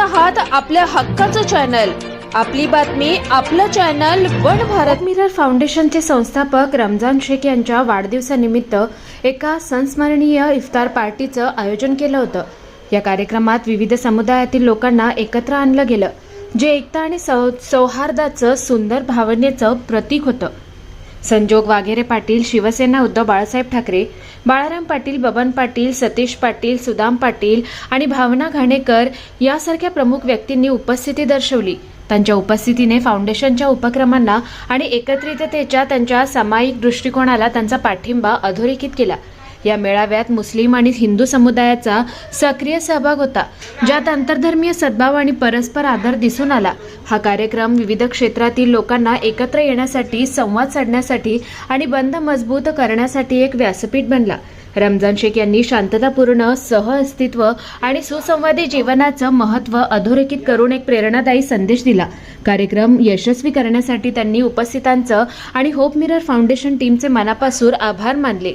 आहात आपल्या हक्काचं चॅनल. आपली बातमी आपलं चॅनल वन भारत मिरर फाउंडेशनचे संस्थापक रमजान शेख यांच्या वाढदिवसानिमित्त एका संस्मरणीय इफ्तार पार्टीचं आयोजन केलं होतं. या कार्यक्रमात विविध समुदायातील लोकांना एकत्र आणलं गेलं जे एकता आणि सौ सौहार्दाचं सुंदर भावनेचं प्रतीक होतं. संजोग वाघेरे पाटील शिवसेना उद्धव बाळासाहेब ठाकरे बाळाराम पाटील बबन पाटील सतीश पाटील सुदाम पाटील आणि भावना घाणेकर यासारख्या प्रमुख व्यक्तींनी उपस्थिती दर्शवली. त्यांच्या उपस्थितीने फाउंडेशनच्या उपक्रमांना आणि एकत्रिततेच्या त्यांच्या सामायिक दृष्टिकोनाला त्यांचा पाठिंबा अधोरेखित केला. या मेळाव्यात मुस्लिम आणि हिंदू समुदायाचा सक्रिय सहभाग होता ज्यात आंतरधर्मीय सद्भाव आणि परस्पर आदर दिसून आला. हा कार्यक्रम विविध क्षेत्रातील लोकांना एकत्र येण्यासाठी संवाद साधण्यासाठी आणि बंध मजबूत करण्यासाठी एक व्यासपीठ बनला. रमजान शेख यांनी शांततापूर्ण सहअस्तित्व आणि सुसंवादी जीवनाचं महत्त्व अधोरेखित करून एक प्रेरणादायी संदेश दिला. कार्यक्रम यशस्वी करण्यासाठी त्यांनी उपस्थितांचं आणि होप मिरर फाउंडेशन टीमचे मनापासून आभार मानले.